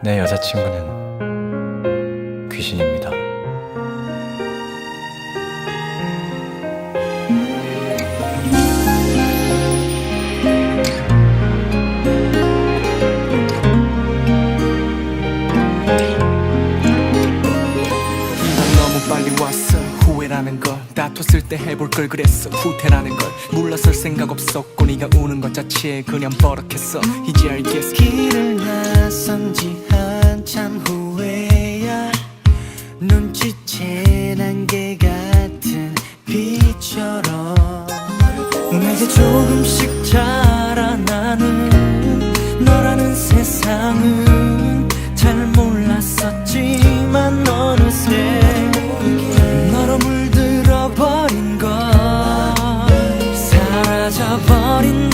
내 여자친구는 후회라는 걸 다퉜을 때 해볼 걸 그랬어. 후퇴라는 걸 물러설 생각 없었고 네가 우는 것 자체에 그냥 버럭했어. 이제 알겠어. 길을 나선 지 한참 후에야 눈치챈 안개 같은 빛처럼 내게 조금씩 자라나는 너라는 세상을 어린